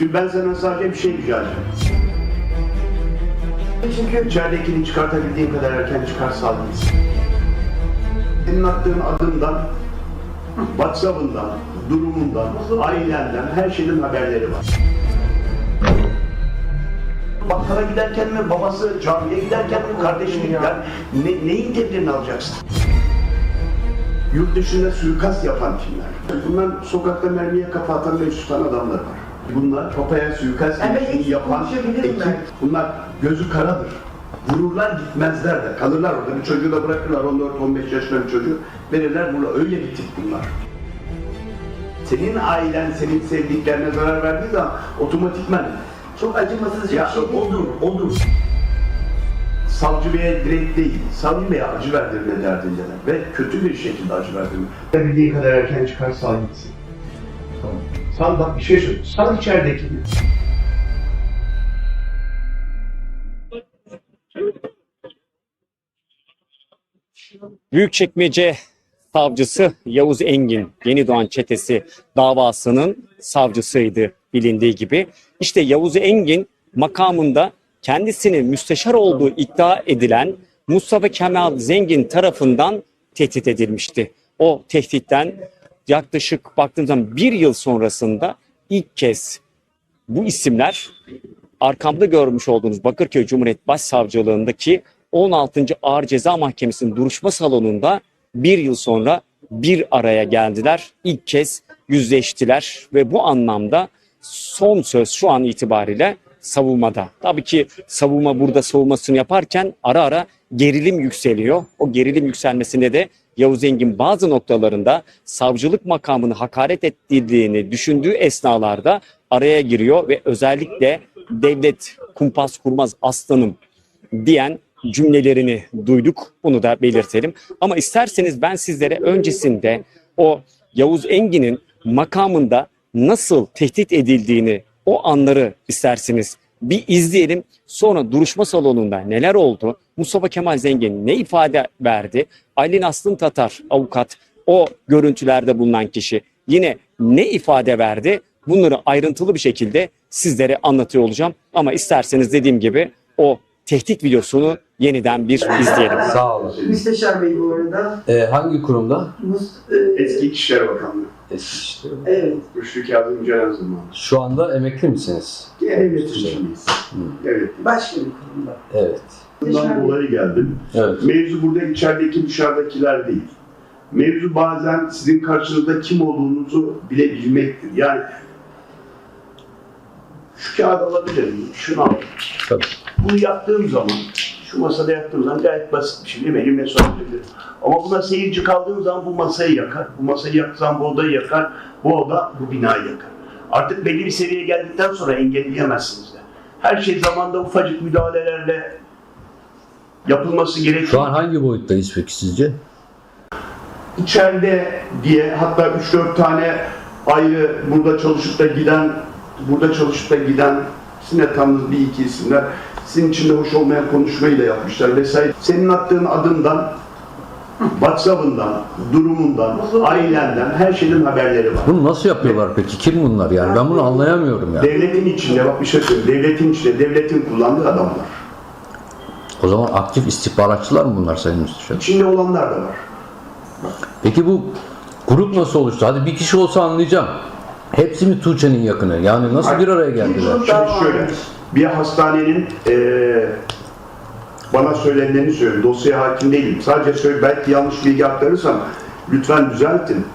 Şimdi ben sana sadece bir şey rica edeceğim. Çünkü içeridekini çıkartabildiğin kadar erken çıkar sağlayız. Senin attığın adımdan, WhatsApp'ından, durumundan, ailenden, her şeyden haberleri var. Bakkala giderken mi, babası camiye giderken mi, kardeşi mi gider, ne, neyin tedbirini alacaksın? Yurt dışında suikast yapan kimler? Bunlar sokakta mermiye kafa atan ve tutan adamlar var. Bunlar papaya suikast Evet, girişimini yapan ekip. ben. Bunlar gözü karadır. Vururlar gitmezler de. Kalırlar orada. Bir çocuğu da bırakırlar. 14-15 yaşında bir çocuğu. Verirler burada. Öyle bir tip bunlar. Senin ailen, senin sevdiklerine zarar verdiği zaman otomatikmen Çok acımasızca ya bir şey değil. odur, odur. Savcı Bey'e direkt değil, Savcı Bey'e acı verdirme derdindeler ve kötü bir şekilde acı verdirme. Bildiğin kadar erken çıkar sağ gitsin. Tamam. Sal bak bir şey söyle. Sal içeridekini. Büyükçekmece savcısı Yavuz Engin Yeni Doğan Çetesi davasının savcısıydı bilindiği gibi. İşte Yavuz Engin makamında kendisini müsteşar olduğu iddia edilen Mustafa Kemal Zengin tarafından tehdit edilmişti. O tehditten yaklaşık baktığım zaman bir yıl sonrasında ilk kez bu isimler arkamda görmüş olduğunuz Bakırköy Cumhuriyet Başsavcılığındaki 16. Ağır Ceza Mahkemesi'nin duruşma salonunda bir yıl sonra bir araya geldiler. İlk kez yüzleştiler ve bu anlamda son söz şu an itibariyle savunmada. Tabii ki savunma burada savunmasını yaparken ara ara gerilim yükseliyor. O gerilim yükselmesinde de Yavuz Engin bazı noktalarında savcılık makamını hakaret ettirdiğini düşündüğü esnalarda araya giriyor ve özellikle devlet kumpas kurmaz aslanım diyen cümlelerini duyduk. Bunu da belirtelim. Ama isterseniz ben sizlere öncesinde o Yavuz Engin'in makamında nasıl tehdit edildiğini o anları isterseniz bir izleyelim. Sonra duruşma salonunda neler oldu? Mustafa Kemal Zengin ne ifade verdi? Aylin Aslın Tatar avukat o görüntülerde bulunan kişi yine ne ifade verdi? Bunları ayrıntılı bir şekilde sizlere anlatıyor olacağım. Ama isterseniz dediğim gibi o tehdit videosunu yeniden bir izleyelim. Sağ olun. Müsteşar Bey bu arada. Ee, hangi kurumda? Mus, e, Eski İçişleri Bakanlığı. Eski işte. Evet. Rüştü Kazım Ceren zamanı. Şu anda emekli misiniz? Devlet içindeyiz. Evet. Başka bir kurumda. Evet. Bundan dolayı geldim. Evet. Mevzu burada içerideki dışarıdakiler değil. Mevzu bazen sizin karşınızda kim olduğunuzu bile bilmektir. Yani şu kağıdı alabilir miyim? Şunu al. Tabii. Bunu yaptığım zaman, şu masada yaptığım zaman gayet basit bir şey değil mi? Elimle sorabilirim. Ama buna seyirci kaldığım zaman bu masayı yakar. Bu masayı zaman bu odayı yakar. Bu oda bu binayı yakar. Artık belli bir seviyeye geldikten sonra engelleyemezsiniz de. Her şey zamanda ufacık müdahalelerle yapılması gerekiyor. Şu an hangi boyuttayız peki sizce? içeride diye hatta 3-4 tane ayrı burada çalışıp da giden burada çalışıp da giden sizin tanıdığınız bir iki isimler sizin için de hoş olmayan konuşmayı da yapmışlar vesaire. Senin attığın adımdan WhatsApp'ından, durumundan, ailenden, her şeyden haberleri var. Bunu nasıl yapıyorlar peki? Kim bunlar yani? Ben bunu anlayamıyorum ya. Devletin içinde, bak bir şey söyleyeyim, devletin içinde, devletin kullandığı adamlar. O zaman aktif istihbaratçılar mı bunlar Sayın Müsteşar? İçinde olanlar da var. Peki bu grup nasıl oluştu? Hadi bir kişi olsa anlayacağım. Hepsi mi Tuğçe'nin yakını? Yani nasıl bir araya geldiler? Şimdi şöyle, bir hastanenin eee bana söylenenlerini söylüyorum. Dosyaya hakim değilim. Sadece söyle, belki yanlış bilgi aktarırsam lütfen düzeltin.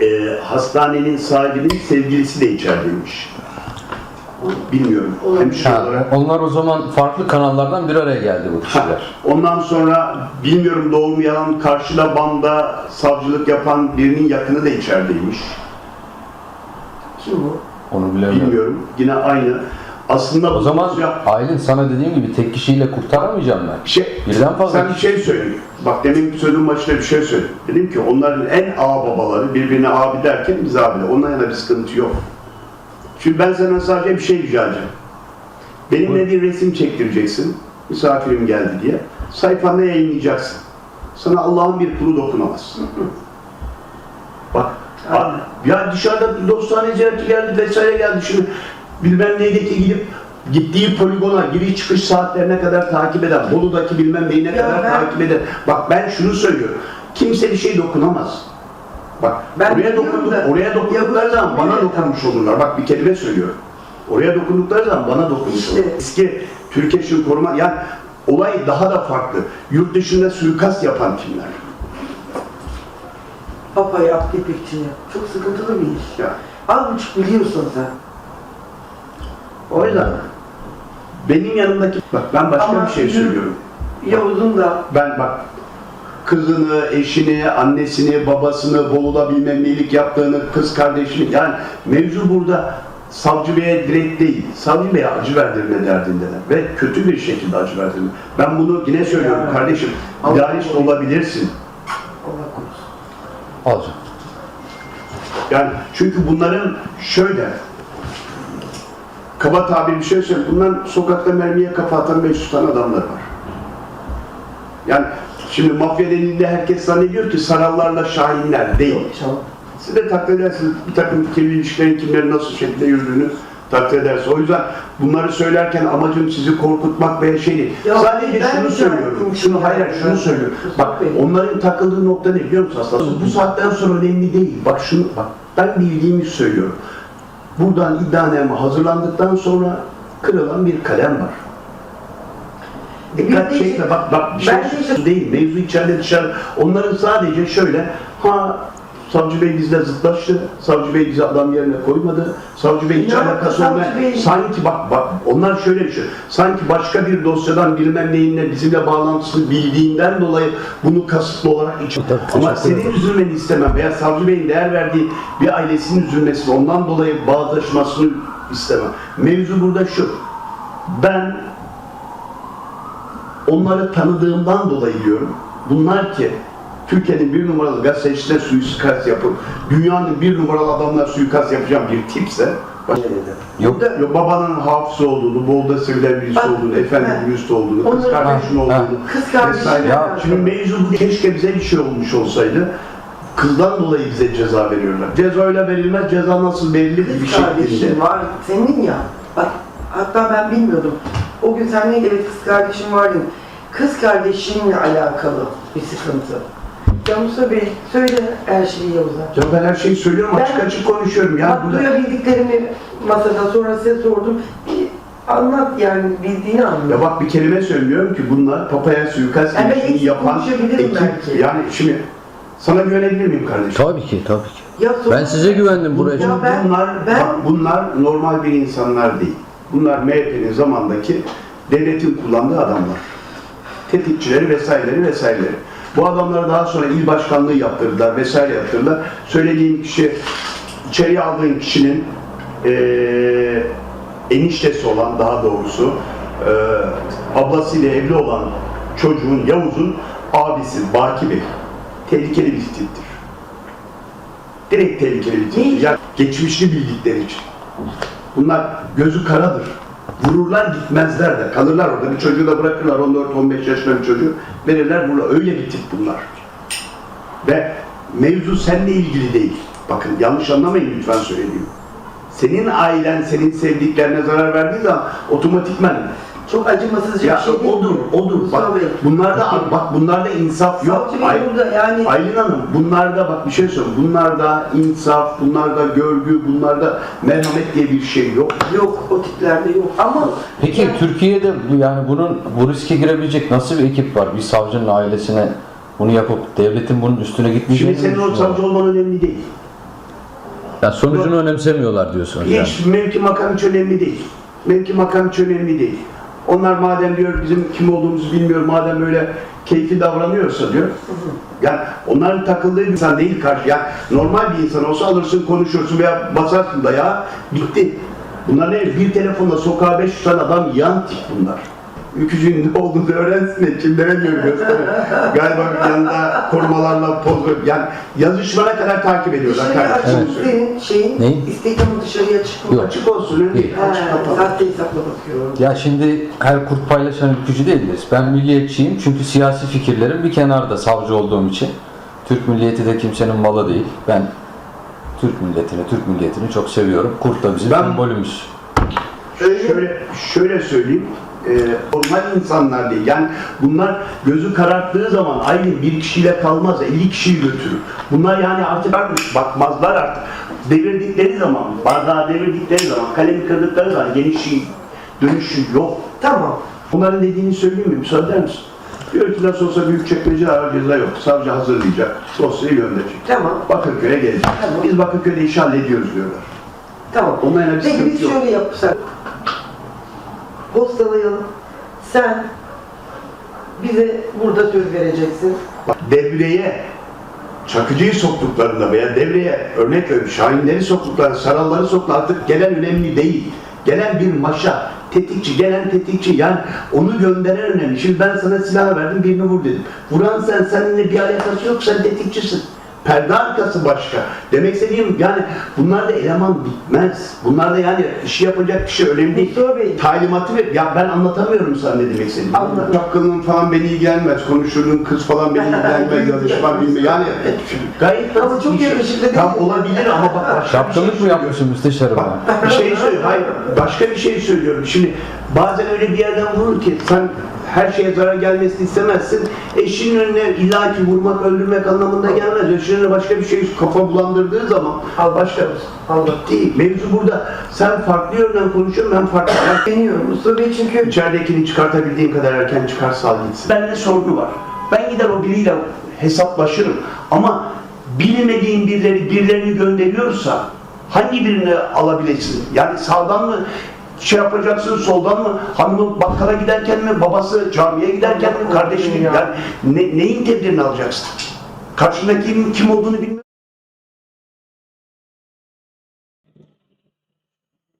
Eee hastanenin sahibinin sevgilisi de içerideymiş. Bilmiyorum. Hemşire Ha, olarak. onlar o zaman farklı kanallardan bir araya geldi bu kişiler. Ondan sonra bilmiyorum doğru mu yalan karşıda banda savcılık yapan birinin yakını da içerideymiş. Kim bu? Onu bilemiyorum. Bilmiyorum. Yine aynı. Aslında O zaman dosya- Aylin sana dediğim gibi tek kişiyle kurtaramayacağım ben. Şey, Birden fazla sen bir şey söyle. Bak demin sözün başında bir şey söyledim. Dedim ki onların en ağ babaları birbirine abi derken biz abiler. Ondan yana bir sıkıntı yok. Şimdi ben sana sadece bir şey rica edeceğim. Benimle bir resim çektireceksin. Misafirim geldi diye. Sayfanda yayınlayacaksın. Sana Allah'ın bir kulu dokunamaz. Bak, Aynen. Ya dışarıda dostane ziyareti geldi vesaire geldi. Şimdi bilmem neydeki gidip gittiği poligona giriş çıkış saatlerine kadar takip eden, Bolu'daki bilmem neyine Ya kadar ben- takip eden. Bak ben şunu söylüyorum. Kimse bir şey dokunamaz. Bak Ben oraya, dokunduk, da- oraya dokundukları zaman bana Evet, dokunmuş olurlar. Bak bir kelime söylüyorum. Oraya dokundukları zaman bana dokunmuş İşte. olurlar. Eski Türk Eşin Koruma, yani olay daha da farklı. Yurt dışında suikast yapan kimler? Papa yap, dipikçi yap. Çok sıkıntılı bir iş. Ya. Az buçuk biliyorsun sen. O yüzden benim yanımdaki, bak ben başka Ama bir şey söylüyorum. Yavuz'un da Ben bak kızını, eşini, annesini, babasını, Bolu'da bilmem nelik yaptığını, kız kardeşini yani mevzu burada savcı beye direkt değil, savcı beye acı verdirme derdindeler ve kötü bir şekilde acı verdirme. Ben bunu yine söylüyorum Yani. kardeşim, idealist olabilirsin. Allah korusun. Alacağım. Yani çünkü bunların şöyle kaba tabir bir şey söyleyeyim. Bundan sokakta mermiye kafa atan 500 tane adamlar var. Yani şimdi mafya denildiğinde herkes zannediyor ki sarallarla şahinler değil. Siz de takdir edersiniz bir takım ikili ilişkilerin kimlerin nasıl şekilde yürüdüğünü takdir edersiniz. O yüzden bunları söylerken amacım sizi korkutmak veya şey değil. Ya Sadece şunu rica söylüyorum. Şunu hayır hayır, şunu söylüyorum. Bak onların takıldığı nokta ne biliyor musun aslında? Bu saatten sonra önemli değil. Bak şunu bak ben bildiğimi söylüyorum. Buradan iddianame hazırlandıktan sonra kırılan bir kalem var. De çekme işte- bak bak bir şey ben değil. Mevzu içeride dışarı. Onların sadece şöyle ha Savcı Bey bizle zıtlaştı. Savcı Bey bizi adam yerine koymadı. Savcı Bey hiç Ne yaptı alakası olmayan. Bey? Sanki bak bak onlar şöyle bir şey. Sanki başka bir dosyadan bilmem neyinle bizimle bağlantısını bildiğinden dolayı bunu kasıtlı olarak iç. Tabii, Ama senin üzülmeni istemem veya Savcı Bey'in değer verdiği bir ailesinin üzülmesini ondan dolayı bağdaşmasını istemem. Mevzu burada şu. Ben onları tanıdığımdan dolayı diyorum. Bunlar ki Türkiye'nin bir numaralı gazetecisine suikast yapıp dünyanın bir numaralı adamına suikast yapacağım bir tipse bak, Yok. Burada- Yok, babanın hafız olduğunu, Bolu'da sevilen birisi Bak, olduğunu, efendi ha. dürüst olduğunu, kız kardeşinin Ha, olduğunu ha. Kız vesaire. alakalı. Şimdi mevzu bu keşke bize bir şey olmuş olsaydı. Kızdan dolayı bize ceza veriyorlar. Ceza öyle verilmez, ceza nasıl verilir bir Kız şekilde. kardeşin var senin ya. Bak hatta ben bilmiyordum. O gün sen neydi evet kız kardeşim vardı. Kız kardeşinle alakalı bir sıkıntı. Ya Musa Bey söyle her şeyi Yavuz'a. Ya ben her şeyi söylüyorum, Ben- açık açık konuşuyorum. Ya Bak burada duyabildiklerimi masada sonra size sordum. Bir Anlat yani bildiğini anlat. Ya bak bir kelime söylüyorum ki bunlar papaya suikast Yani eksik yapan ekip. belki. Yani şimdi sana güvenebilir miyim kardeşim? Tabii ki, tabii ki. Ya Ben size güvendim buraya. Ya ben- bunlar, ben- bak bunlar normal bir insanlar değil. Bunlar MHP'nin zamandaki devletin kullandığı adamlar. Tetikçileri vesaireleri vesaireleri. Bu adamları daha sonra il başkanlığı yaptırdılar vesaire yaptırdılar. Söylediğim kişi, içeriye aldığın kişinin eee eniştesi olan daha doğrusu eee ablasıyla evli olan çocuğun Yavuz'un abisi Baki Bey. Tehlikeli bir tiptir. Direkt tehlikeli bir tiptir. Yani geçmişini bildikleri için. Bunlar gözü karadır. Vururlar gitmezler de. Kalırlar orada. Bir çocuğu da bırakırlar. 14-15 yaşında bir çocuğu. Verirler burada. Öyle bir tip bunlar. Ve mevzu seninle ilgili değil. Bakın yanlış anlamayın lütfen söylediğim. Senin ailen, senin sevdiklerine zarar verdiği zaman otomatikman Çok acımasızca ya bir şey değil. odur, odur. Bak bunlarda bak bunlarda insaf yok. Savcı Ay- burada yani Aylin Hanım, bunlarda bak bir şey söyleyeyim. Bunlarda insaf, bunlarda görgü, bunlarda merhamet diye bir şey yok. yok o tiplerde yok. Ama Peki yani- Türkiye'de bu- yani bunun bu riske girebilecek nasıl bir ekip var? Bir savcının ailesine bunu yapıp devletin bunun üstüne gitmeyeceğini Şimdi senin o savcı olman önemli değil. Yani sonucunu önemsemiyorlar diyorsunuz yani. Hiç mevki makam hiç önemli değil. Mevki makam hiç önemli değil. Onlar madem diyor bizim kim olduğumuzu bilmiyor, madem böyle keyfi davranıyorsa diyor. Yani onların takıldığı insan değil karşı. Yani normal bir insan olsa alırsın konuşursun veya basarsın da ya bitti. Bunlar ne? Bir telefonla sokağa beş tane adam yan tip bunlar. Ülkücünün ne olduğunu öğrensin de kimlere gösterir. Galiba yanında korumalarla poz ver- Yani yazışmana kadar takip ediyorlar. dışarıya kardeşim. açık senin şeyin? Instagram'ı dışarıya çıkma. Yok. Açık olsun. öyle değil. Ha, Açık kapalı. sahte hesapla bakıyorum. Ya şimdi her kurt paylaşan ülkücü değiliz. Ben milliyetçiyim çünkü siyasi fikirlerim bir kenarda savcı olduğum için. Türk milliyeti de kimsenin malı değil. Ben Türk milletini, Türk milletini çok seviyorum. Kurt da bizim Ben- sembolümüz. Şöyle, şöyle söyleyeyim. E, normal insanlar değil. Yani bunlar gözü kararttığı zaman aynı bir kişiyle kalmaz. 50 kişiyi götürür. Bunlar yani artık bakmazlar artık. Devirdikleri zaman, bardağı devirdikleri zaman, kalemi kırdıkları zaman genişliği, dönüşü yok. Tamam. Onların dediğini söyleyeyim mi? Müsaade eder misin? Diyor ki nasıl olsa büyük çekmece ağır ceza yok. Savcı hazırlayacak. Dosyayı gönderecek. Tamam. Bakırköy'e gelecek. Tamam. Biz Bakırköy'de iş hallediyoruz diyorlar. Tamam. Onların bir Peki biz şöyle yapsak. Postalayalım. Sen bize burada söz vereceksin. Devreye Çakıcı'yı soktuklarında veya devreye örnek veriyorum Şahinleri soktuklarında, Saralları soktuklarında artık gelen önemli değil. Gelen bir maşa, tetikçi, gelen tetikçi yani onu gönderen önemli. Şimdi ben sana silah verdim birini vur dedim. Vuran sen, seninle bir alakası yok sen tetikçisin. Perde arkası başka. Demek istediğim yani bunlarda eleman bitmez. Bunlarda yani işi yapacak kişi önemli değil. Mustafa Bey. Talimatı ver. Ya ben anlatamıyorum sana ne demek istediğimi. Anladım. Çapkınlığın falan beni ilgilenmez. Konuştuğun kız falan beni ilgilenmez. Danışman bilmem. Yani gayet Ama basit çok bir şey. yakışıklı değil Tam mi? olabilir ama bak başka bir şey Şapkalık mı söylüyorum. yapmışsın müsteşarım? Bak bir şey söylüyorum. Hayır başka bir şey söylüyorum. Şimdi bazen öyle bir yerden vurur ki sen her şeye zarar gelmesini istemezsin. Eşinin önüne illaki vurmak, öldürmek anlamında gelmez. Eşinin önüne başka bir şey kafa bulandırdığı zaman başka Allah. değil. Mevzu burada. Sen farklı yönden konuşuyorsun, ben farklı. Deniyorum Mustafa Bey çünkü İçeridekini çıkartabildiğin kadar erken çıkar sal gitsin. Bende sorunu var. Ben gider o biriyle hesaplaşırım. Ama bilmediğin birileri birilerini gönderiyorsa hangi birini alabilirsin? Yani sağdan mı şey yapacaksın, soldan mı? Hanımı bakkala giderken mi, babası camiye giderken mi, kardeşini Ya. yani ne, neyin tedbirini alacaksın? Karşındaki kim olduğunu bilmiyorsun.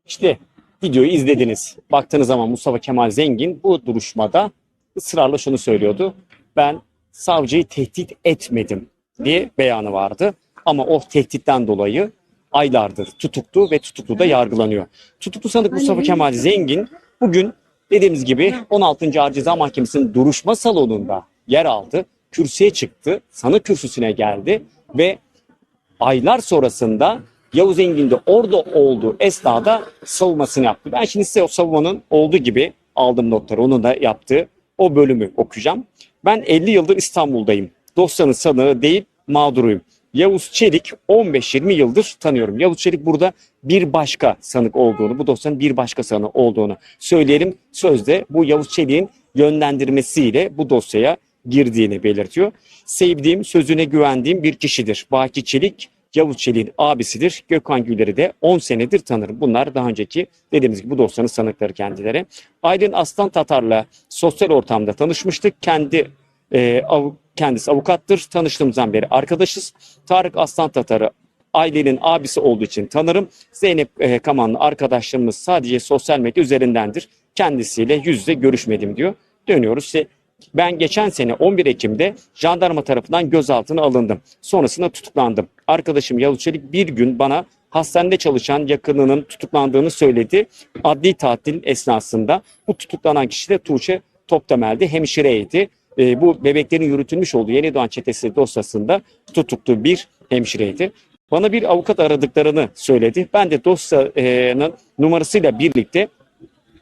İşte videoyu izlediniz. Baktığınız zaman Mustafa Kemal Zengin bu duruşmada ısrarla şunu söylüyordu. Ben savcıyı tehdit etmedim diye beyanı vardı. Ama o tehditten dolayı aylardır tutuklu ve tutuklu da yargılanıyor. Tutuklu sanık Mustafa Kemal Zengin bugün dediğimiz gibi 16. Ağır Ceza Mahkemesi'nin duruşma salonunda yer aldı. Kürsüye çıktı, sanık kürsüsüne geldi ve aylar sonrasında Yavuz Engin de orada olduğu esnada savunmasını yaptı. Ben şimdi size o savunmanın olduğu gibi aldım notları. Onun da yaptığı o bölümü okuyacağım. Ben 50 yıldır İstanbul'dayım. Dosyanın sanığı değil mağduruyum. Yavuz Çelik 15-20 yıldır tanıyorum. Yavuz Çelik burada bir başka sanık olduğunu, bu dosyanın bir başka sanığı olduğunu söyleyelim. Sözde bu Yavuz Çelik'in yönlendirmesiyle bu dosyaya girdiğini belirtiyor. Sevdiğim, sözüne güvendiğim bir kişidir. Baki Çelik, Yavuz Çelik'in abisidir. Gökhan Güler'i de 10 senedir tanırım. Bunlar daha önceki dediğimiz gibi bu dosyanın sanıkları kendileri. Aylin Aslan Tatar'la sosyal ortamda tanışmıştık. Kendi e, av- kendisi avukattır. Tanıştığımızdan beri arkadaşız. Tarık Aslan Tatar'ı ailenin abisi olduğu için tanırım. Zeynep e, Kaman'la arkadaşlığımız sadece sosyal medya üzerindendir. Kendisiyle yüz yüze görüşmedim diyor. Dönüyoruz. İşte ben geçen sene 11 Ekim'de jandarma tarafından gözaltına alındım. Sonrasında tutuklandım. Arkadaşım Yavuz Çelik bir gün bana hastanede çalışan yakınının tutuklandığını söyledi. Adli tatil esnasında bu tutuklanan kişi de Tuğçe Toptemel'di. Hemşireydi. E, bu bebeklerin yürütülmüş olduğu Yeni Doğan Çetesi dosyasında tutuklu bir hemşireydi. Bana bir avukat aradıklarını söyledi. Ben de dosyanın numarasıyla birlikte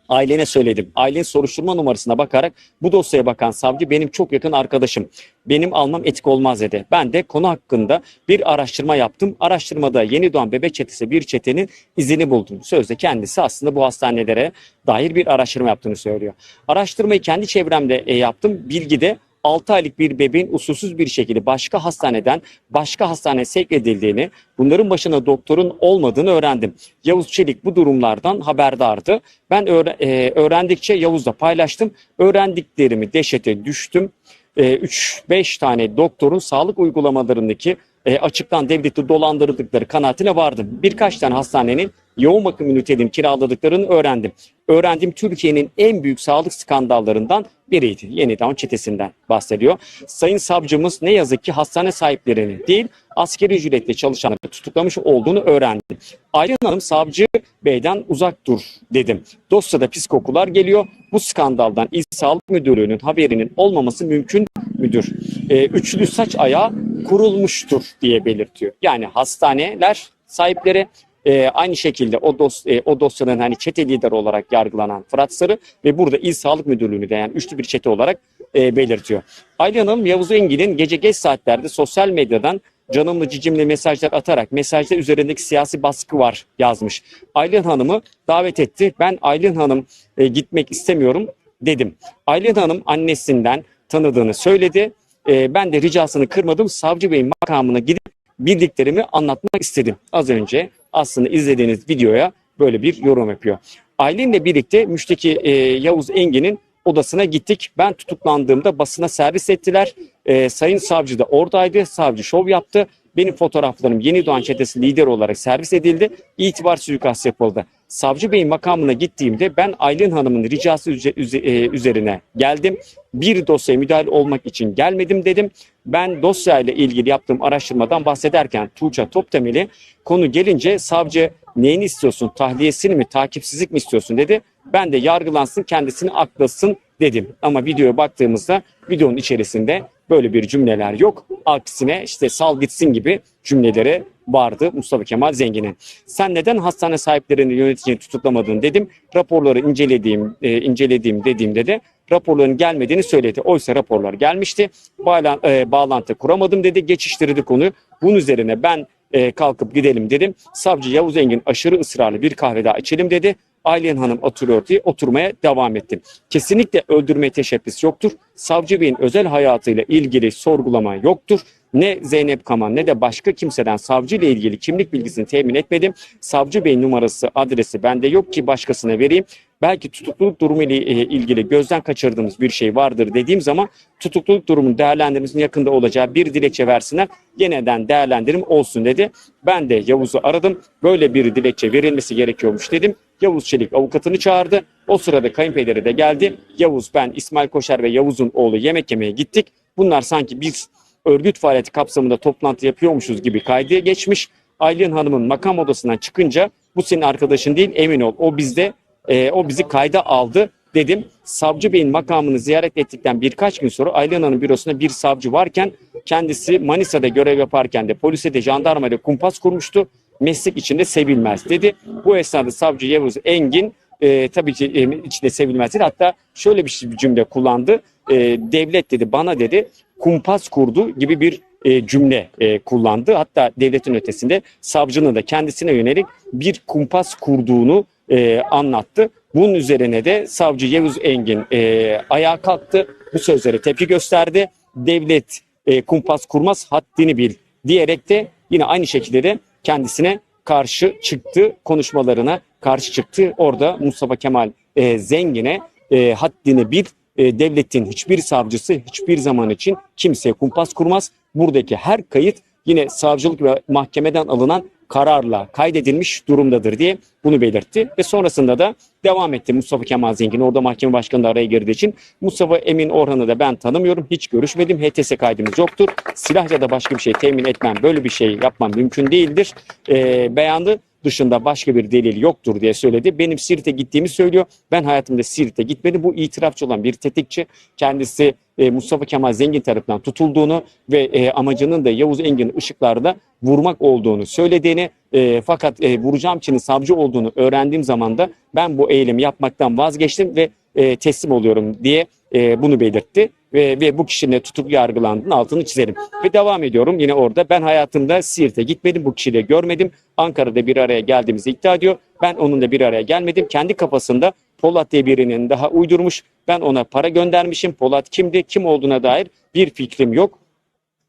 ailene söyledim. Ailenin soruşturma numarasına bakarak bu dosyaya bakan savcı benim çok yakın arkadaşım. Benim almam etik olmaz dedi. Ben de konu hakkında bir araştırma yaptım. Araştırmada yeni doğan bebek çetesi bir çetenin izini buldum. Sözde kendisi aslında bu hastanelere dair bir araştırma yaptığını söylüyor. Araştırmayı kendi çevremde e, yaptım. Bilgide 6 aylık bir bebeğin usulsüz bir şekilde başka hastaneden başka hastaneye sevk edildiğini, bunların başına doktorun olmadığını öğrendim. Yavuz Çelik bu durumlardan haberdardı. Ben öğre- e, öğrendikçe Yavuz'la paylaştım. Öğrendiklerimi dehşete düştüm. 3-5 tane doktorun sağlık uygulamalarındaki e, açıktan devleti dolandırdıkları kanaatine vardım. Birkaç tane hastanenin yoğun bakım ünitelerini kiraladıklarını öğrendim. Öğrendiğim Türkiye'nin en büyük sağlık skandallarından biriydi. Yeniden çetesinden bahsediyor. Sayın savcımız ne yazık ki hastane sahiplerini değil askeri ücretle çalışanları tutuklamış olduğunu öğrendim. Aylin Hanım savcı beyden uzak dur dedim. Dosyada pis kokular geliyor. Bu skandaldan İl Sağlık Müdürlüğü'nün haberinin olmaması mümkün müdür? Ee, üçlü saç ayağı kurulmuştur diye belirtiyor. Yani hastaneler sahipleri. E, aynı şekilde o, dos, e, o dosyanın hani çete lideri olarak yargılanan Fırat Sarı ve burada İl Sağlık Müdürlüğü'nü de yani üçlü bir çete olarak e, belirtiyor. Aylin Hanım Yavuz Engin'in gece geç saatlerde sosyal medyadan canımlı cicimli mesajlar atarak mesajda üzerindeki siyasi baskı var yazmış. Aylin Hanım'ı davet etti. Ben Aylin Hanım e, gitmek istemiyorum dedim. Aylin Hanım annesinden tanıdığını söyledi. E, ben de ricasını kırmadım. Savcı Bey'in makamına gidip bildiklerimi anlatmak istedim. Az önce aslında izlediğiniz videoya böyle bir yorum yapıyor. Aylin'le birlikte müşteki e, Yavuz Engin'in odasına gittik. Ben tutuklandığımda basına servis ettiler. E, Sayın savcı da oradaydı. Savcı şov yaptı. Benim fotoğraflarım Yeni Doğan Çetesi lideri olarak servis edildi. İtibar suikastı yapıldı. Savcı Bey'in makamına gittiğimde ben Aylin Hanım'ın ricası e, üzerine geldim. Bir dosyaya müdahale olmak için gelmedim dedim. Ben dosyayla ilgili yaptığım araştırmadan bahsederken Tuğçe Toptemeli konu gelince savcı neyini istiyorsun tahliyesini mi takipsizlik mi istiyorsun dedi. Ben de yargılansın kendisini aklasın dedim. Ama videoya baktığımızda videonun içerisinde böyle bir cümleler yok. Aksine işte sal gitsin gibi cümleleri vardı Mustafa Kemal Zengin'in. Sen neden hastane sahiplerini yöneticini tutuklamadın dedim. Raporları incelediğim, e, incelediğim dediğimde de raporların gelmediğini söyledi. Oysa raporlar gelmişti. Bağlan, e, bağlantı kuramadım dedi. Geçiştirdi konuyu. Bunun üzerine ben e, kalkıp gidelim dedim. Savcı Yavuz Engin aşırı ısrarlı bir kahve daha içelim dedi. Aylen Hanım oturuyor diye oturmaya devam ettim. Kesinlikle öldürmeye teşebbüs yoktur. Savcı Bey'in özel hayatıyla ilgili sorgulama yoktur. Ne Zeynep Kaman ne de başka kimseden savcı ile ilgili kimlik bilgisini temin etmedim. Savcı Bey'in numarası, adresi bende yok ki başkasına vereyim. Belki tutukluluk durumu ile e, ilgili gözden kaçırdığımız bir şey vardır dediğim zaman tutukluluk durumunun değerlendirmesinin yakında olacağı bir dilekçe versinler. Yeniden değerlendirim olsun dedi. Ben de Yavuz'u aradım. Böyle bir dilekçe verilmesi gerekiyormuş dedim. Yavuz Çelik avukatını çağırdı. O sırada kayınpederi de geldi. Yavuz, ben, İsmail Koşar ve Yavuz'un oğlu yemek yemeye gittik. Bunlar sanki biz örgüt faaliyeti kapsamında toplantı yapıyormuşuz gibi kaydıya geçmiş. Aylin Hanım'ın makam odasından çıkınca bu senin arkadaşın değil emin ol o bizde e, o bizi kayda aldı dedim. Savcı Bey'in makamını ziyaret ettikten birkaç gün sonra Aylin Hanım bürosunda bir savcı varken kendisi Manisa'da görev yaparken de polise de jandarmayla kumpas kurmuştu. Meslek içinde sevilmez dedi. Bu esnada savcı Yavuz Engin e, tabii ki e, içinde sevilmez dedi. Hatta şöyle bir cümle kullandı. E, devlet dedi bana dedi kumpas kurdu gibi bir e, cümle e, kullandı. Hatta devletin ötesinde savcının da kendisine yönelik bir kumpas kurduğunu e, anlattı. Bunun üzerine de savcı Yavuz Engin e, ayağa kalktı. Bu sözlere tepki gösterdi. Devlet e, kumpas kurmaz haddini bil diyerek de yine aynı şekilde de kendisine karşı çıktı. Konuşmalarına karşı çıktı. Orada Mustafa Kemal e, Zengin'e e, haddini bil e, devletin hiçbir savcısı hiçbir zaman için kimseye kumpas kurmaz. Buradaki her kayıt yine savcılık ve mahkemeden alınan kararla kaydedilmiş durumdadır diye bunu belirtti. Ve sonrasında da devam etti Mustafa Kemal Zengin. Orada mahkeme başkanı da araya girdiği için Mustafa Emin Orhan'ı da ben tanımıyorum. Hiç görüşmedim. HTS kaydımız yoktur. Silah ya da başka bir şey temin etmem, böyle bir şey yapmam mümkün değildir. Ee, beyanı dışında başka bir delil yoktur diye söyledi. Benim Siirt'e gittiğimi söylüyor. Ben hayatımda Siirt'e gitmedim. Bu itirafçı olan bir tetikçi. Kendisi e, Mustafa Kemal Zengin tarafından tutulduğunu ve e, amacının da Yavuz Engin ışıklarda vurmak olduğunu söylediğini e, fakat e, vuracağım kişinin savcı olduğunu öğrendiğim zaman da ben bu eylemi yapmaktan vazgeçtim ve e, teslim oluyorum diye e, bunu belirtti ve, ve bu kişinin tutuklu yargılandığının altını çizelim. Ve devam ediyorum yine orada ben hayatımda Siirt'e gitmedim bu kişiyle görmedim. Ankara'da bir araya geldiğimizi iddia ediyor. Ben onunla bir araya gelmedim. Kendi kafasında Polat diye birinin daha uydurmuş. Ben ona para göndermişim. Polat kimdi, kim olduğuna dair bir fikrim yok.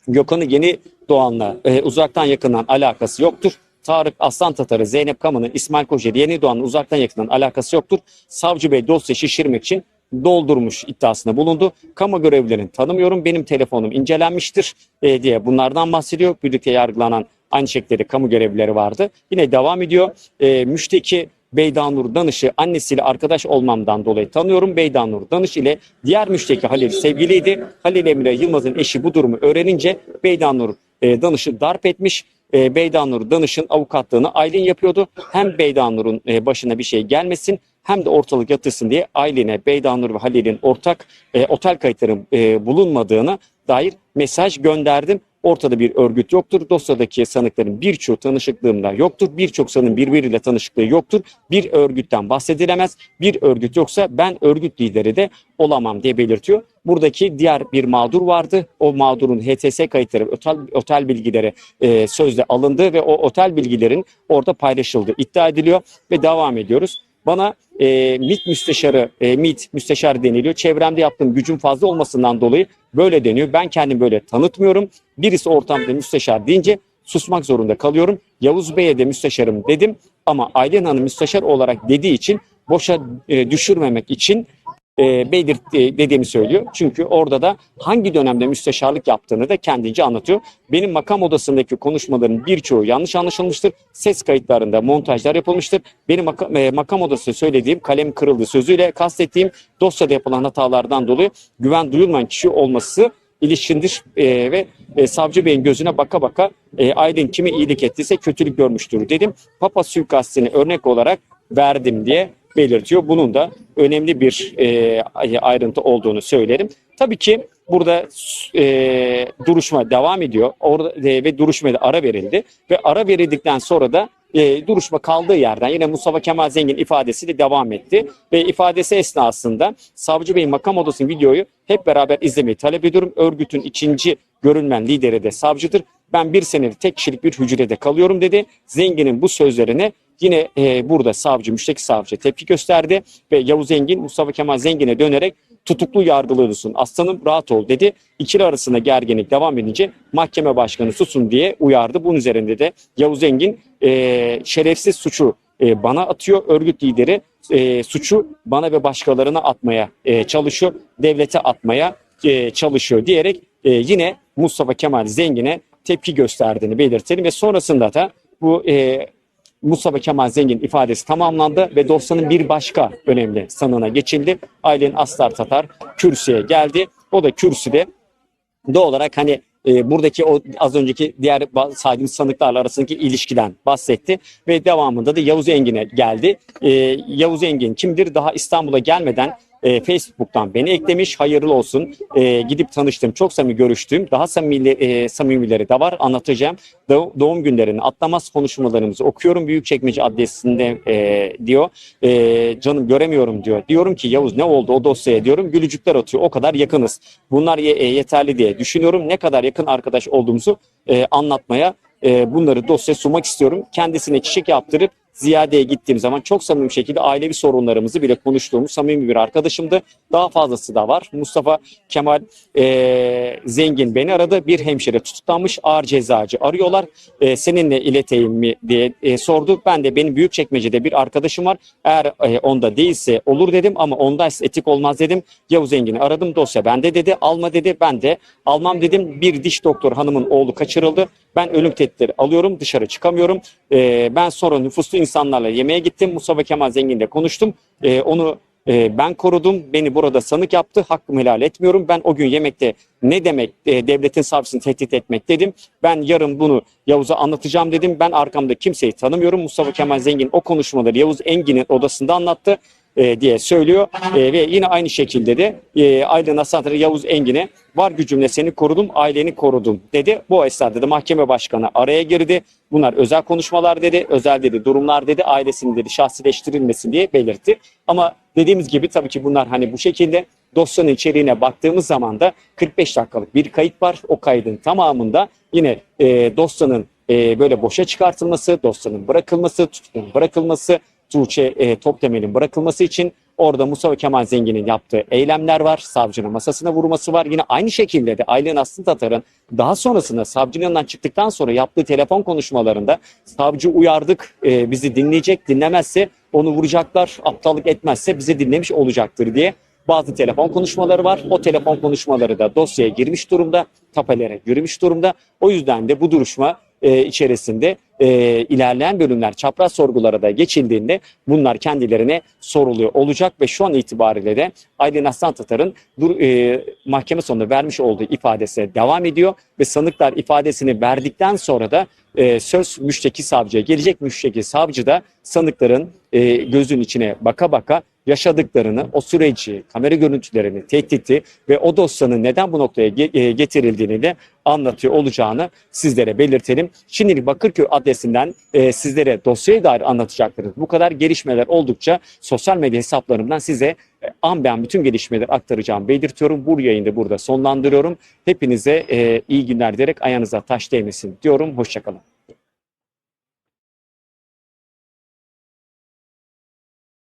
Gökhan'ı yeni doğanla e, uzaktan yakından alakası yoktur. Tarık Aslan Tatar'ı, Zeynep Kaman'ı, İsmail Kocaeli yeni doğanın uzaktan yakından alakası yoktur. Savcı Bey dosya şişirmek için doldurmuş iddiasında bulundu. Kamu görevlilerini tanımıyorum. Benim telefonum incelenmiştir e, diye bunlardan bahsediyor. Birlikte yargılanan aynı şekilde de kamu görevlileri vardı. Yine devam ediyor. E, müşteki Beydanur Danış'ı annesiyle arkadaş olmamdan dolayı tanıyorum. Beydanur Danış ile diğer müşteki Halil sevgiliydi. Halil Emre Yılmaz'ın eşi bu durumu öğrenince Beydanur e, Danış'ı darp etmiş. e, Beydanur Danış'ın avukatlığını Aylin yapıyordu. Hem Beydanur'un e, başına bir şey gelmesin hem de ortalık yatırsın diye Aylin'e Beydanur ve Halil'in ortak e, otel kayıtları e, bulunmadığına dair mesaj gönderdim. Ortada bir örgüt yoktur. Dosyadaki sanıkların birçoğu tanışıklığımda yoktur. Birçok sanığın birbiriyle tanışıklığı yoktur. Bir örgütten bahsedilemez. Bir örgüt yoksa ben örgüt lideri de olamam diye belirtiyor. Buradaki diğer bir mağdur vardı. O mağdurun HTS kayıtları, otel, otel bilgileri e, sözde alındı ve o otel bilgilerin orada paylaşıldığı iddia ediliyor ve devam ediyoruz. Bana e, MİT müsteşarı, e, MİT müsteşar deniliyor. Çevremde yaptığım gücün fazla olmasından dolayı böyle deniyor. Ben kendimi böyle tanıtmıyorum. Birisi ortamda müsteşar deyince susmak zorunda kalıyorum. Yavuz Bey'e de müsteşarım dedim ama Aylin Hanım müsteşar olarak dediği için boşa e, düşürmemek için e, belirt e, dediğimi söylüyor. Çünkü orada da hangi dönemde müsteşarlık yaptığını da kendince anlatıyor. Benim makam odasındaki konuşmaların birçoğu yanlış anlaşılmıştır. Ses kayıtlarında montajlar yapılmıştır. Benim makam, e, makam odası söylediğim kalem kırıldı sözüyle kastettiğim dosyada yapılan hatalardan dolayı güven duyulmayan kişi olması ilişkindir e, ve e, savcı beyin gözüne baka baka e, Aydın kimi iyilik ettiyse kötülük görmüştür dedim. Papa suikastini örnek olarak verdim diye belirtiyor. Bunun da önemli bir e, ayrıntı olduğunu söylerim. Tabii ki burada e, duruşma devam ediyor. Orada e, ve duruşmada ara verildi ve ara verildikten sonra da e, duruşma kaldığı yerden yine Mustafa Kemal Zengin ifadesi de devam etti ve ifadesi esnasında Savcı Bey makam odasının videoyu hep beraber izlemeyi talep ediyorum. Örgütün ikinci görünmen lideri de savcıdır. Ben bir senelik tek kişilik bir hücrede kalıyorum dedi. Zengin'in bu sözlerine yine e, burada savcı, müşteki savcı tepki gösterdi ve Yavuz Zengin Mustafa Kemal Zengin'e dönerek tutuklu yargılıyorsun aslanım rahat ol dedi. İkili arasında gerginlik devam edince mahkeme başkanı susun diye uyardı. Bunun üzerinde de Yavuz Engin e, şerefsiz suçu e, bana atıyor. Örgüt lideri e, suçu bana ve başkalarına atmaya e, çalışıyor. Devlete atmaya e, çalışıyor diyerek e, yine Mustafa Kemal Zengin'e tepki gösterdiğini belirtelim ve sonrasında da bu e, Mustafa Kemal Zengin ifadesi tamamlandı ve dosyanın bir başka önemli sanığına geçildi. Aylin Aslar Tatar kürsüye geldi. O da kürsüde doğal olarak hani e, buradaki o az önceki diğer saydığımız sanıklarla arasındaki ilişkiden bahsetti ve devamında da Yavuz Engin'e geldi. E, Yavuz Engin kimdir? Daha İstanbul'a gelmeden e, Facebook'tan beni eklemiş. Hayırlı olsun. E, gidip tanıştım. Çok samimi görüştüm. Daha samimi, e, samimileri de var. Anlatacağım. Do- doğum günlerini atlamaz konuşmalarımızı okuyorum. Büyükçekmece adresinde e, diyor. E, canım göremiyorum diyor. Diyorum ki Yavuz ne oldu o dosyaya diyorum. Gülücükler atıyor. O kadar yakınız. Bunlar ye- e, yeterli diye düşünüyorum. Ne kadar yakın arkadaş olduğumuzu e, anlatmaya e, bunları dosya sunmak istiyorum. Kendisine çiçek yaptırıp Ziyade'ye gittiğim zaman çok samimi şekilde ailevi sorunlarımızı bile konuştuğumuz samimi bir arkadaşımdı. Daha fazlası da var. Mustafa Kemal e, Zengin beni aradı. Bir hemşire tutuklanmış ağır cezacı arıyorlar. E, seninle ileteyim mi diye e, sordu. Ben de benim Büyükçekmece'de bir arkadaşım var. Eğer e, onda değilse olur dedim ama ondaysa etik olmaz dedim. Yavuz Engin'i aradım dosya bende dedi. Alma dedi. Ben de almam dedim. Bir diş doktor hanımın oğlu kaçırıldı. Ben ölüm tehditleri alıyorum. Dışarı çıkamıyorum. E, ben sonra nüfuslu insanlarla yemeğe gittim. Mustafa Kemal Zengin'le konuştum. E, onu e, ben korudum. Beni burada sanık yaptı. Hakkımı helal etmiyorum. Ben o gün yemekte ne demek e, devletin savcısını tehdit etmek dedim. Ben yarın bunu Yavuz'a anlatacağım dedim. Ben arkamda kimseyi tanımıyorum. Mustafa Kemal Zengin o konuşmaları Yavuz Engin'in odasında anlattı e, diye söylüyor. E, ve yine aynı şekilde de e, Aylin Aslantarı Yavuz Engin'e var gücümle seni korudum, aileni korudum dedi. Bu esnada da mahkeme başkanı araya girdi. Bunlar özel konuşmalar dedi, özel dedi, durumlar dedi, ailesinin dedi şahsileştirilmesin diye belirtti. Ama dediğimiz gibi tabii ki bunlar hani bu şekilde dosyanın içeriğine baktığımız zaman da 45 dakikalık bir kayıt var. O kaydın tamamında yine e, dosyanın e, böyle boşa çıkartılması, dosyanın bırakılması, tutuklunun bırakılması, Tuğçe e, Toptemel'in bırakılması için orada Mustafa Kemal Zengin'in yaptığı eylemler var. Savcının masasına vurması var. Yine aynı şekilde de Aylin Aslı Tatar'ın daha sonrasında savcının yanından çıktıktan sonra yaptığı telefon konuşmalarında savcı uyardık e, bizi dinleyecek dinlemezse onu vuracaklar aptallık etmezse bizi dinlemiş olacaktır diye bazı telefon konuşmaları var. O telefon konuşmaları da dosyaya girmiş durumda, tapelere girmiş durumda. O yüzden de bu duruşma e, içerisinde e, ilerleyen bölümler çapraz sorgulara da geçildiğinde bunlar kendilerine soruluyor olacak ve şu an itibariyle de Aylin Aslan Tatar'ın e, mahkeme sonunda vermiş olduğu ifadesi devam ediyor ve sanıklar ifadesini verdikten sonra da e, söz müşteki savcıya gelecek. Müşteki savcı da sanıkların e, gözün içine baka baka yaşadıklarını, o süreci, kamera görüntülerini, tehdidi ve o dosyanın neden bu noktaya e, getirildiğini de anlatıyor olacağını sizlere belirtelim. Şimdilik Bakırköy adresinden e, sizlere dosyaya dair anlatacaklarız. Bu kadar gelişmeler oldukça sosyal medya hesaplarımdan size e, an be an bütün gelişmeleri aktaracağım belirtiyorum. Bu yayını burada sonlandırıyorum. Hepinize e, iyi günler diyerek ayağınıza taş değmesin diyorum. Hoşçakalın.